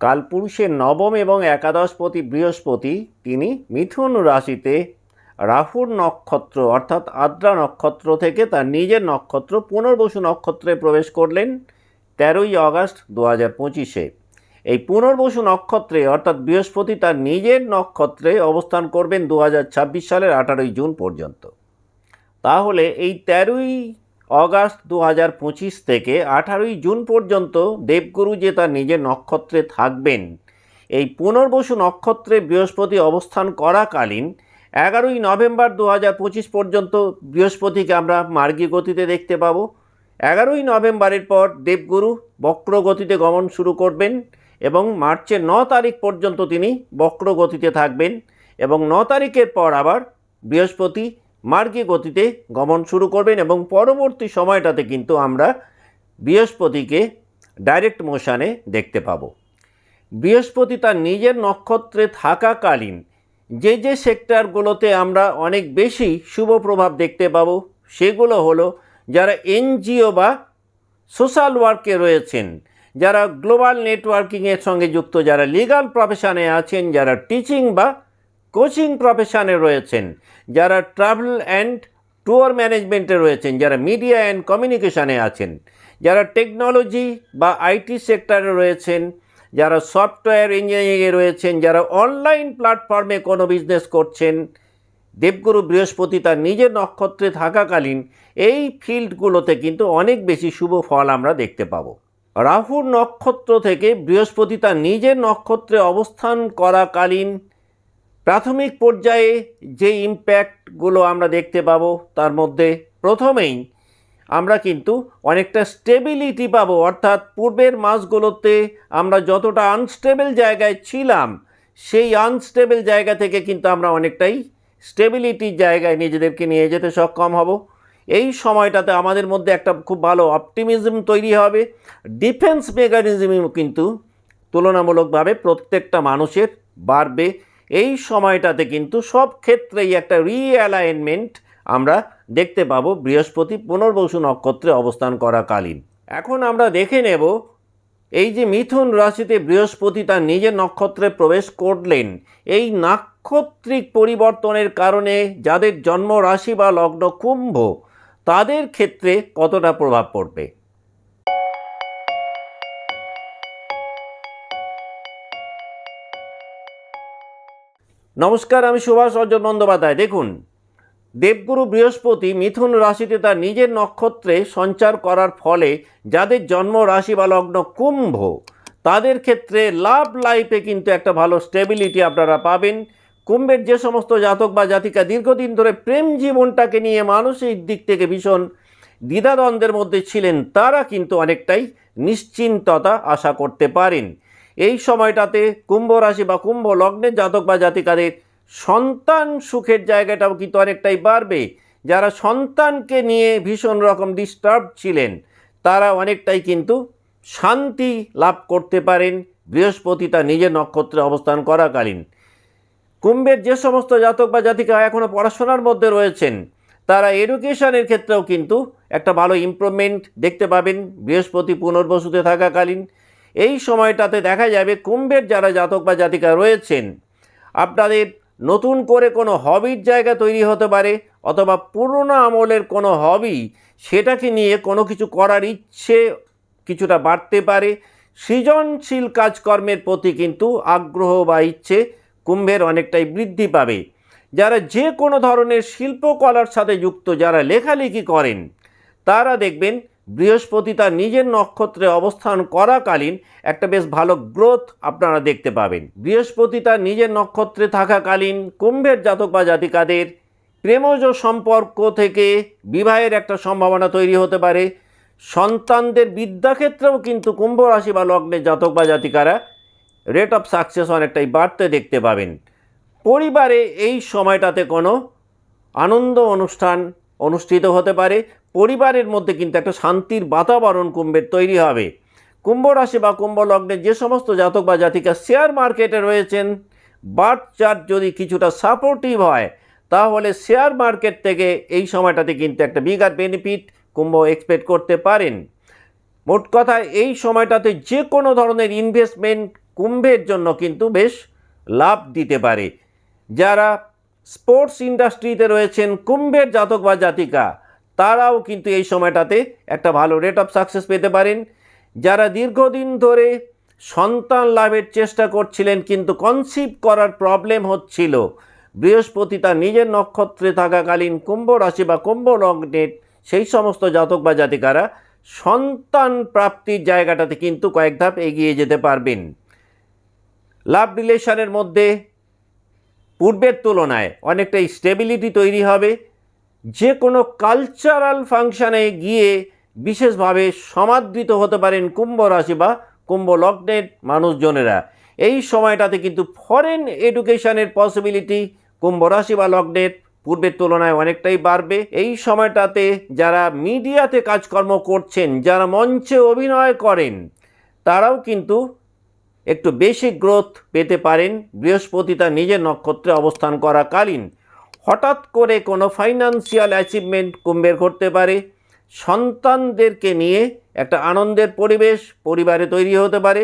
কালপুরুষের নবম এবং একাদশপতি বৃহস্পতি, তিনি মিথুন রাশিতে রাহুর নক্ষত্র, অর্থাৎ আদ্রা নক্ষত্র থেকে তার নিজের নক্ষত্র পুনর্বসু নক্ষত্রে প্রবেশ করলেন তেরোই আগস্ট দু হাজার পঁচিশে। এই পুনর্বসু নক্ষত্রে, অর্থাৎ বৃহস্পতি তার নিজের নক্ষত্রে অবস্থান করবেন দু হাজার ছাব্বিশ সালের আঠারোই জুন পর্যন্ত। তাহলে এই তেরোই অগাস্ট দু হাজার পঁচিশ থেকে আঠারোই জুন পর্যন্ত দেবগুরু যে তার নিজের নক্ষত্রে থাকবেন। এই পুনর্বসু নক্ষত্রে বৃহস্পতি অবস্থান করাকালীন এগারোই নভেম্বর দু হাজার পঁচিশ পর্যন্ত বৃহস্পতিকে আমরা মার্গী গতিতে দেখতে পাবো। এগারোই নভেম্বরের পর দেবগুরু বক্র গতিতে গমন শুরু করবেন এবং মার্চের ন তারিখ পর্যন্ত তিনি বক্র গতিতে থাকবেন এবং ন তারিখের পর আবার বৃহস্পতি মার্গী গতিতে গমন শুরু করবেন এবং পরবর্তী সময়টাতে কিন্তু আমরা বৃহস্পতিকে ডাইরেক্ট মোশানে দেখতে পাবো। বৃহস্পতি তার নিজের নক্ষত্রে থাকাকালীন যে যে সেক্টরগুলোতে আমরা অনেক বেশি শুভ প্রভাব দেখতে পাবো, সেগুলো হলো যারা এনজিও বা সোশ্যাল ওয়ার্কে রয়েছেন, যারা গ্লোবাল নেটওয়ার্কিংয়ের সঙ্গে যুক্ত, যারা লিগাল প্রফেশনে আছেন, যারা টিচিং বা কোচিং প্রফেশনে রয়েছেন, যারা ট্রাভেল অ্যান্ড ট্যুর ম্যানেজমেন্টে রয়েছেন, যারা মিডিয়া অ্যান্ড কমিউনিকেশানে আছেন, যারা টেকনোলজি বা আইটি সেক্টরে রয়েছেন, যারা সফটওয়্যার ইঞ্জিনিয়ারিংয়ে রয়েছেন, যারা অনলাইন প্ল্যাটফর্মে কোনো বিজনেস করছেন, দেবগুরু বৃহস্পতি তার নিজের নক্ষত্রে থাকাকালীন এই ফিল্ডগুলোতে কিন্তু অনেক বেশি শুভ ফল আমরা দেখতে পাবো। রাহুর নক্ষত্র থেকে বৃহস্পতি তার নিজের নক্ষত্রে অবস্থান করাকালীন প্রাথমিক পর্যায়ে যে ইম্প্যাক্টগুলো আমরা দেখতে পাবো, তার মধ্যে প্রথমেই আমরা কিন্তু অনেকটা স্টেবিলিটি পাবো, অর্থাৎ পূর্বের মাসগুলোতে আমরা যতটা আনস্টেবল জায়গায় ছিলাম, সেই আনস্টেবল জায়গা থেকে কিন্তু আমরা অনেকটাই স্টেবিলিটির জায়গায় নিজেদেরকে নিয়ে যেতে সক্ষম হব। এই সময়টাতে আমাদের মধ্যে একটা খুব ভালো অপটিমিজম তৈরি হবে। ডিফেন্স মেকানিজমও কিন্তু তুলনামূলকভাবে প্রত্যেকটা মানুষের বাড়বে। এই সময়টাতে কিন্তু সব ক্ষেত্রেই একটা রিঅ্যালাইনমেন্ট আমরা দেখতে পাবো বৃহস্পতি পুনর্বসু নক্ষত্রে অবস্থান করাকালীন। এখন আমরা দেখে নেব, এই যে মিথুন রাশিতে বৃহস্পতি তার নিজের নক্ষত্রে প্রবেশ করলেন, এই নাক্ষত্রিক পরিবর্তনের কারণে যাদের জন্ম রাশি বা লগ্ন কুম্ভ, তাদের ক্ষেত্রে কতটা প্রভাব পড়বে? নমস্কার, আমি সুভাষ অর্জন বন্দ্যোপাধ্যায়। দেখুন, দেবগুরু বৃহস্পতি মিথুন রাশিতে তার নিজের নক্ষত্রে সঞ্চার করার ফলে যাদের জন্ম রাশি বা লগ্ন কুম্ভ, তাদের ক্ষেত্রে লাভ লাইফে কিন্তু একটা ভালো স্টেবিলিটি আপনারা পাবেন। কুম্ভের যে সমস্ত জাতক বা জাতিকা দীর্ঘদিন ধরে প্রেম জীবনটাকে নিয়ে মানসিক দিক থেকে ভীষণ দ্বিধাদ্বন্দ্বের মধ্যে ছিলেন, তারা কিন্তু অনেকটাই নিশ্চিন্ততা আশা করতে পারেন। এই সময়টাতে কুম্ভ রাশি বা কুম্ভ লগ্নের জাতক বা জাতিকাদের সন্তান সুখের জায়গাটাও কিন্তু অনেকটাই বাড়বে। যারা সন্তানকে নিয়ে ভীষণ রকম ডিস্টার্ব ছিলেন, তারা অনেকটাই কিন্তু শান্তি লাভ করতে পারেন বৃহস্পতি তার নিজের নক্ষত্রে অবস্থান করাকালীন। কুম্ভের যে সমস্ত জাতক বা জাতিকা এখনও পড়াশোনার মধ্যে রয়েছেন, তারা এডুকেশনের ক্ষেত্রেও কিন্তু একটা ভালো ইমপ্রুভমেন্ট দেখতে পাবেন, বৃহস্পতি পুনর্বসুতে থাকাকালীন। এই সময়টাতে দেখা যাবে কুম্ভের যারা জাতক বা জাতিকা রয়েছেন, আপনাদের নতুন করে কোনো হবির জায়গা তৈরি হতে পারে অথবা পুরনো আমলের কোনো হবি সেটাকে নিয়ে কোনো কিছু করার ইচ্ছে কিছুটা বাড়তে পারে। সৃজনশীল কাজকর্মের প্রতি কিন্তু আগ্রহ বা ইচ্ছে কুম্ভের অনেকটাই বৃদ্ধি পাবে। যারা যে কোনো ধরনের শিল্পকলার সাথে যুক্ত, যারা লেখালেখি করেন, তারা দেখবেন বৃহস্পতি তার নিজের নক্ষত্রে অবস্থান করাকালীন একটা বেশ ভালো গ্রোথ আপনারা দেখতে পাবেন। বৃহস্পতি তার নিজের নক্ষত্রে থাকাকালীন কুম্ভের জাতক বা জাতিকাদের প্রেমজ সম্পর্ক থেকে বিবাহের একটা সম্ভাবনা তৈরি হতে পারে। সন্তানদের বিদ্যাক্ষেত্রেও কিন্তু কুম্ভ রাশি বা লগ্নের জাতক বা জাতিকারা রেট অফ সাকসেস অনেকটাই বাড়তে দেখতে পাবেন। পরিবারে এই সময়টাতে কোনো আনন্দ অনুষ্ঠান অনুষ্ঠিত হতে পারে। পরিবারের মধ্যে কিন্তু একটা শান্তির বাতাবরণ কুম্ভের তৈরি হবে। কুম্ভ রাশি বা কুম্ভ লগ্নের যে সমস্ত জাতক বা জাতিকা শেয়ার মার্কেটে রয়েছেন, বার্থ চার্ট যদি কিছুটা সাপোর্টিভ হয়, তাহলে শেয়ার মার্কেট থেকে এই সময়টাতে কিন্তু একটা বিগার বেনিফিট কুম্ভ এক্সপেক্ট করতে পারেন। মোট কথা, এই সময়টাতে যে কোনো ধরনের ইনভেস্টমেন্ট কুম্ভের জন্য কিন্তু বেশ লাভ দিতে পারে। যারা স্পোর্টস ইন্ডাস্ট্রিতে রয়েছেন, কুম্ভের জাতক বা জাতিকা তারাও কিন্তু এই সময়টাতে একটা ভালো রেট অফ সাকসেস পেতে পারেন। যারা দীর্ঘদিন ধরে সন্তান লাভের চেষ্টা করছিলেন কিন্তু কনসিভ করার প্রবলেম হচ্ছিল, বৃহস্পতি তার নিজের নক্ষত্রে থাকাকালীন কুম্ভ রাশি বা কুম্ভ লগ্নের সেই সমস্ত জাতক বা জাতিকারা সন্তান প্রাপ্তির জায়গাটাতে কিন্তু কয়েক ধাপ এগিয়ে যেতে পারবেন। লাভ রিলেশনের মধ্যে পূর্বের তুলনায় অনেকটা স্টেবিলিটি তৈরি হবে। যে কোনো কালচারাল ফাংশানে গিয়ে বিশেষভাবে সমাদৃত হতে পারেন কুম্ভ রাশি বা কুম্ভ লগ্নের মানুষজনেরা। এই সময়টাতে কিন্তু ফরেন এডুকেশনের পসিবিলিটি কুম্ভ রাশি বা লগ্নের পূর্বের তুলনায় অনেকটাই বাড়বে। এই সময়টাতে যারা মিডিয়াতে কাজকর্ম করছেন, যারা মঞ্চে অভিনয় করেন, তারাও কিন্তু একটু বেশি গ্রোথ পেতে পারেন। বৃহস্পতি তার নিজের নক্ষত্রে অবস্থান করাকালীন। হঠাৎ করে কোনো ফাইন্যান্সিয়াল অ্যাচিভমেন্ট কুম্ভের ঘটতে পারে। সন্তানদেরকে নিয়ে একটা আনন্দের পরিবেশ পরিবারে তৈরি হতে পারে।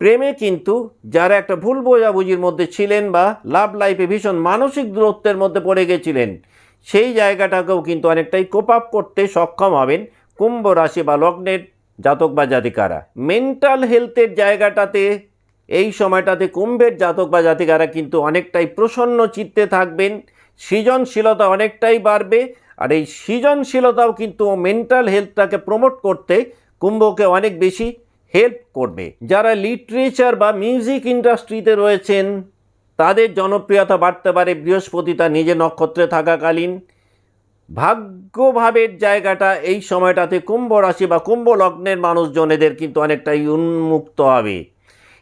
প্রেমে কিন্তু যারা একটা ভুল বোঝাবুঝির মধ্যে ছিলেন বা লাভ লাইফে ভীষণ মানসিক দূরত্বের মধ্যে পড়ে গেছিলেন, সেই জায়গাটাকেও কিন্তু অনেকটাই কোপ আপ করতে সক্ষম হবেন কুম্ভ রাশি বা লগ্নের জাতক বা জাতিকারা। মেন্টাল হেলথের জায়গাটাতে এই সময়টাতে কুম্ভের জাতক বা জাতিকারা কিন্তু অনেকটাই প্রসন্ন চিত্তে থাকবেন, সৃজনশীলতা অনেকটাই বাড়বে, আর এই সৃজনশীলতাও কিন্তু মেন্টাল হেলথটাকে প্রমোট করতে কুম্ভকে অনেক বেশি হেল্প করবে। যারা লিটারেচার বা মিউজিক ইন্ডাস্ট্রিতে রয়েছেন, তাদের জনপ্রিয়তা বাড়তে পারে, বৃহস্পতি তার নিজের নক্ষত্রে থাকাকালীন। ভাগ্যভাবের জায়গাটা এই সময়টাতে কুম্ভ রাশি বা কুম্ভ লগ্নের মানুষজনেদের কিন্তু অনেকটাই উন্মুক্ত হবে।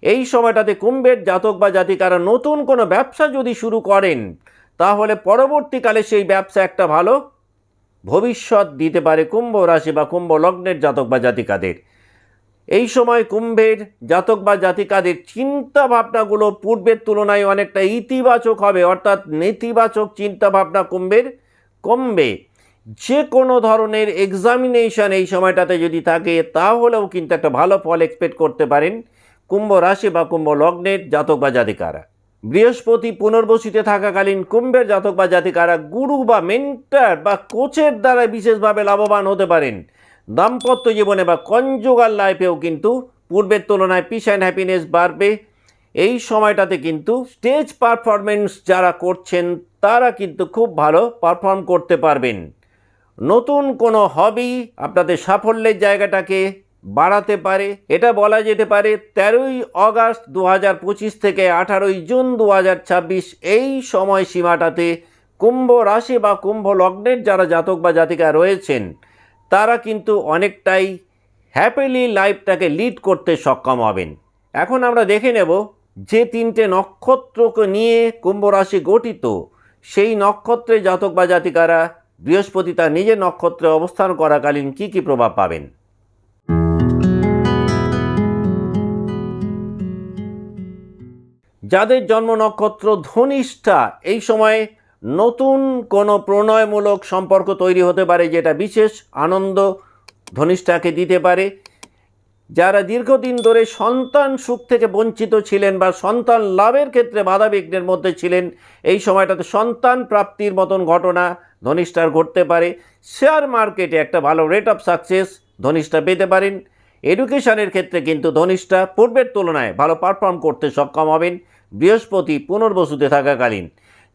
এই সময়টাতে কুম্ভের জাতক বা জাতিকারা নতুন কোনো ব্যবসা যদি শুরু করেন, তাহলে পরবর্তীকালে সেই ব্যবসা একটা ভালো ভবিষ্যৎ দিতে পারে কুম্ভ রাশি বা কুম্ভ লগ্নের জাতক বা জাতিকাদের। এই সময় কুম্ভের জাতক বা জাতিকাদের চিন্তা ভাবনাগুলো পূর্বের তুলনায় অনেকটা ইতিবাচক হবে, অর্থাৎ নেতিবাচক চিন্তা ভাবনা কুম্ভের কমবে। যে কোনো ধরনের এক্সামিনেশন এই সময়টাতে যদি থাকে, তাহলেও কিন্তু একটা ভালো ফল এক্সপেক্ট করতে পারেন। কুম্ভ রাশি বা কুম্ভ লগ্নের জাতক বা জাতিকারা। বৃহস্পতি পুনর্বসিতে থাকাকালীন কুম্ভের জাতক বা জাতিকারা গুরু বা মেন্টার বা কোচের দ্বারা বিশেষভাবে লাভবান হতে পারেন। দাম্পত্য জীবনে বা কনজুগাল লাইফেও কিন্তু পূর্বের তুলনায় পিস অ্যান্ড হ্যাপিনেস বাড়বে। এই সময়টাতে কিন্তু স্টেজ পারফরমেন্স যারা করছেন, তারা কিন্তু খুব ভালো পারফর্ম করতে পারবেন। নতুন কোনো হবি আপনাদের সাফল্যের জায়গাটাকে বাড়াতে পারে। এটা বলা যেতে পারে তেরোই অগাস্ট দু হাজার পঁচিশ থেকে আঠারোই জুন দু হাজার ছাব্বিশ এই সময়সীমাটাতে কুম্ভ রাশি বা কুম্ভ লগ্নের যারা জাতক বা জাতিকা রয়েছেন, তারা কিন্তু অনেকটাই হ্যাপিলি লাইফটাকে লিড করতে সক্ষম হবেন। এখন আমরা দেখে নেব যে তিনটে নক্ষত্রকে নিয়ে কুম্ভ রাশি গঠিত, সেই নক্ষত্রে জাতক বা জাতিকারা বৃহস্পতি তার নিজের নক্ষত্রে অবস্থান করাকালীন কী কী প্রভাব পাবেন? যাদের জন্ম নক্ষত্র ধনিষ্ঠা, এই সময়ে নতুন কোনো প্রণয়মূলক সম্পর্ক তৈরি হতে পারে যেটা বিশেষ আনন্দ ধনিষ্ঠাকে দিতে পারে। যারা দীর্ঘদিন ধরে সন্তান সুখ থেকে বঞ্চিত ছিলেন বা সন্তান লাভের ক্ষেত্রে বাধা বিঘ্নের মধ্যে ছিলেন, এই সময়টাতে সন্তান প্রাপ্তির মতন ঘটনা ধনিষ্ঠার ঘটতে পারে। শেয়ার মার্কেটে একটা ভালো রেট অফ সাকসেস ধনিষ্ঠা পেতে পারেন। এডুকেশনের ক্ষেত্রে কিন্তু ধনিষ্ঠা পূর্বের তুলনায় ভালো পারফর্ম করতে সক্ষম হবেন। বৃহস্পতি পুনর্বসুতে থাকাকালীন।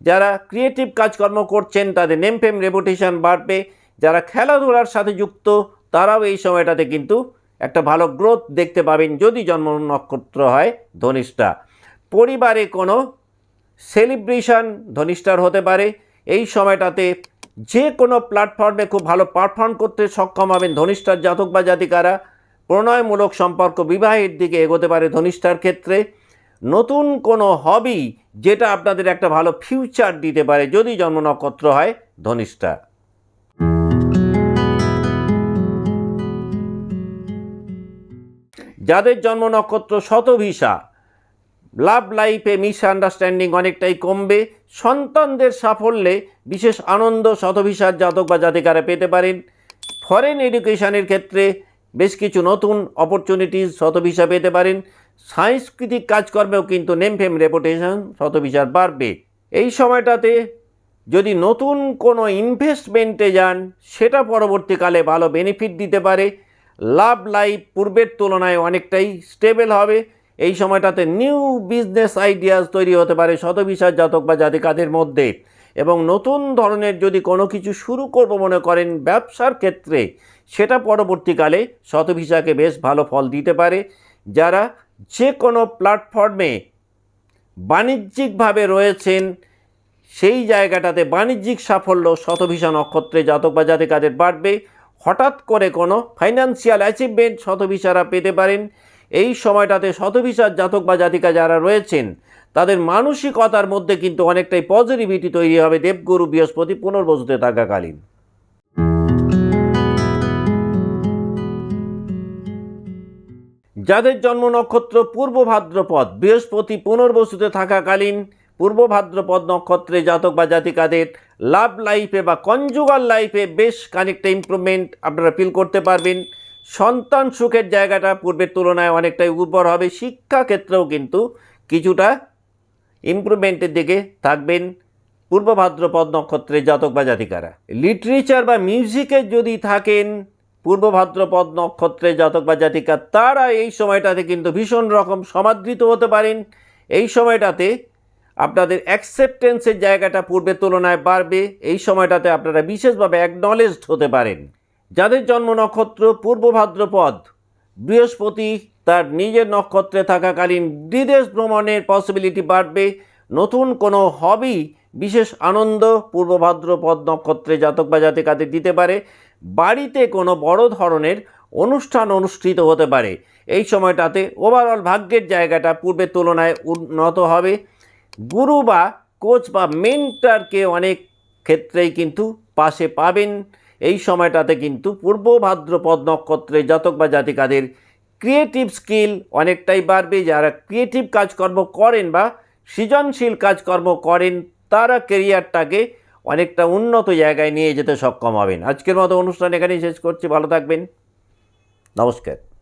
যারা ক্রিয়েটিভ কাজকর্ম করছেন, তাদের নেম ফেম রেপুটেশন বাড়বে। যারা খেলাধুলার সাথে যুক্ত, তারাও এই সময়টাতে কিন্তু একটা ভালো গ্রোথ দেখতে পাবেন যদি জন্ম নক্ষত্র হয় ধনিষ্ঠা। পরিবারে কোনো সেলিব্রেশন ধনিষ্ঠার হতে পারে। এই সময়টাতে যে কোনো প্ল্যাটফর্মে খুব ভালো পারফর্ম করতে সক্ষম হবেন ধনিষ্ঠার জাতক বা জাতিকারা। প্রণয়মূলক সম্পর্ক বিবাহের দিকে এগোতে পারে ধনিষ্ঠার ক্ষেত্রে। নতুন কোনো হবি যেটা আপনাদের একটা ভালো ফিউচার দিতে পারে যদি জন্ম নক্ষত্র হয় ধনিষ্ঠা। যাদের জন্ম নক্ষত্র শতভিসা লাভ লাইফে মিস আন্ডারস্ট্যান্ডিং অনেকটাই কমবে, সন্তানদের সাফল্যে বিশেষ আনন্দ শতভিসার জাতক বা জাতিকারা পেতে পারেন। ফরেন এডুকেশনের ক্ষেত্রে বেশ কিছু নতুন অপরচুনিটিস শতভিসা পেতে পারেন। সাংস্কৃতিক কাজকর্মেও কিন্তু নেমফেম রেপুটেশন শতবিচার বাড়বে। এই সময়টাতে যদি নতুন কোনো ইনভেস্টমেন্টে যান, সেটা পরবর্তীকালে ভালো বেনিফিট দিতে পারে। লাভ লাইফ পূর্বের তুলনায় অনেকটাই স্টেবল হবে। এই সময়টাতে নিউ বিজনেস আইডিয়াস তৈরি হতে পারে শতবিশার জাতক বা জাতিকাদের মধ্যে। এবং নতুন ধরনের যদি কোনো কিছু শুরু করব মনে করেন ব্যবসার ক্ষেত্রে, সেটা পরবর্তীকালে শতভিসাকে বেশ ভালো ফল দিতে পারে। যারা যে কোনো প্ল্যাটফর্মে বাণিজ্যিকভাবে রয়েছেন, সেই জায়গাটাতে বাণিজ্যিক সাফল্য শতভিসা নক্ষত্রে জাতক বা জাতিকাদের বাড়বে। হঠাৎ করে কোনো ফাইন্যান্সিয়াল অ্যাচিভমেন্ট শতভিসারা পেতে পারেন। এই সময়টাতে শতভিসার জাতক বা জাতিকা যারা রয়েছেন, তাদের মানসিকতার মধ্যে কিন্তু অনেকটাই পজিটিভিটি তৈরি হবে। দেবগুরু বৃহস্পতি পুনর্বসুতে থাকাকালীন। যাদের জন্ম নক্ষত্র পূর্ব ভাদ্রপদ, বৃহস্পতি পুনর্বসুতে থাকাকালীন পূর্ব ভাদ্রপদ নক্ষত্রে জাতক বা জাতিকাদের লাভ লাইফে বা কনজুগাল লাইফে বেশ খানিকটা ইমপ্রুভমেন্ট আপনারা ফিল করতে পারবেন। সন্তান সুখের জায়গাটা পূর্বের তুলনায় অনেকটাই উর্বর হবে। শিক্ষা ক্ষেত্রেও কিন্তু কিছুটা ইমপ্রুভমেন্টের দিকে থাকবেন পূর্ব ভাদ্রপদ নক্ষত্রের জাতক বা জাতিকারা। লিটারেচার বা মিউজিকে যদি থাকেন পূর্ব ভাদ্রপদ নক্ষত্রে জাতক বা জাতিকা, তারা এই সময়টাতে কিন্তু ভীষণ রকম সমাদৃত হতে পারেন। এই সময়টাতে আপনাদের অ্যাকসেপ্টেন্সের জায়গাটা পূর্বের তুলনায় বাড়বে। এই সময়টাতে আপনারা বিশেষভাবে অ্যাকনলেজড হতে পারেন। যাদের জন্ম নক্ষত্র পূর্ব ভাদ্রপদ বৃহস্পতি তার নিজের নক্ষত্রে থাকাকালীন বিদেশ ভ্রমণের পসিবিলিটি বাড়বে। নতুন কোনো হবি বিশেষ আনন্দ পূর্ব ভাদ্রপদ নক্ষত্রে, জাতক বা জাতিকাদের দিতে পারে। বাড়িতে কোনো বড় ধরনের অনুষ্ঠান অনুষ্ঠিত হতে পারে। এই সময়টাতে ওভারঅল ভাগ্যের জায়গাটা পূর্বের তুলনায় উন্নত হবে। গুরু বা কোচ বা মেন্টারকে অনেক ক্ষেত্রেই কিন্তু পাশে পাবেন। এই সময়টাতে কিন্তু পূর্ব ভাদ্রপদ নক্ষত্রে, জাতক বা জাতিকাদের ক্রিয়েটিভ স্কিল অনেকটাই বাড়বে। যারা ক্রিয়েটিভ কাজকর্ম করেন বা সৃজনশীল কাজকর্ম করেন তারা কেরিয়ারটাকে অনেকটা উন্নত জায়গায় নিয়ে যেতে সক্ষম হবেন। আজকের মতো অনুষ্ঠান এখানেই শেষ করছি। ভালো থাকবেন। নমস্কার।